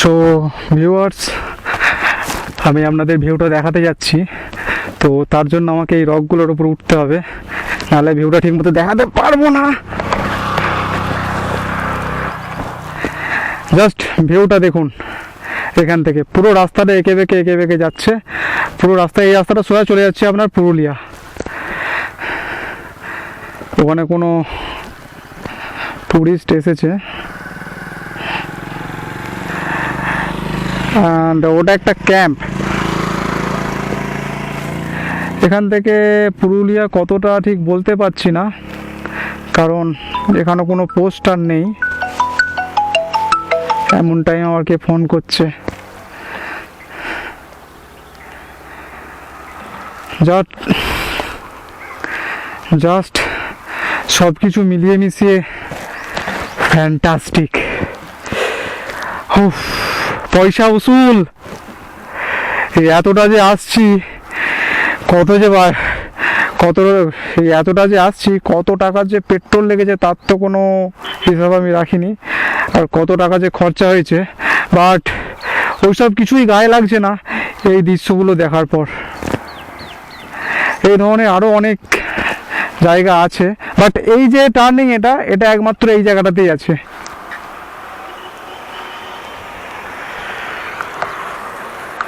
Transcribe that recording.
So viewers আমি আপনাদের ভিউটা দেখাতে যাচ্ছি। তো তার জন্য আমাকে এই রকগুলোর উপর উঠতে হবে। নাহলে ভিউটা ঠিকমতো দেখাতে পারব না। জাস্ট ভিউটা দেখুন। এখান থেকে। পুরো রাস্তাটা এঁকে বেঁকে এঁকে বেঁকে যাচ্ছে। পুরো রাস্তা এই রাস্তাটা সোজা চলে যাচ্ছে আপনার পুরুলিয়া। ওখানে কোনো টুরিস্ট এসেছে। ওটা একটা ক্যাম্প এখান থেকে পুরুলিয়া কতটা ঠিক বলতে পারছি না, কারণ এখানে কোনো পোস্টার নেই। এমন টাইম আমাকে ফোন করছে। জাস্ট সব কিছু মিলিয়ে মিশিয়ে ফ্যান্টাস্টিক পয়সা উসুল। এতটা যে আসছি, কত যে কত এতটা যে আসছি, কত টাকার যে পেট্রোল লেগেছে তার তো কোনো হিসাব আমি রাখিনি, আর কত টাকা যে খরচা হয়েছে। বাট ওইসব কিছুই গায়ে লাগছে না এই দৃশ্যগুলো দেখার পর। এই ধরনের আরও অনেক জায়গা আছে, বাট এই যে টার্নিং এটা এটা একমাত্র এই জায়গাটাতেই আছে।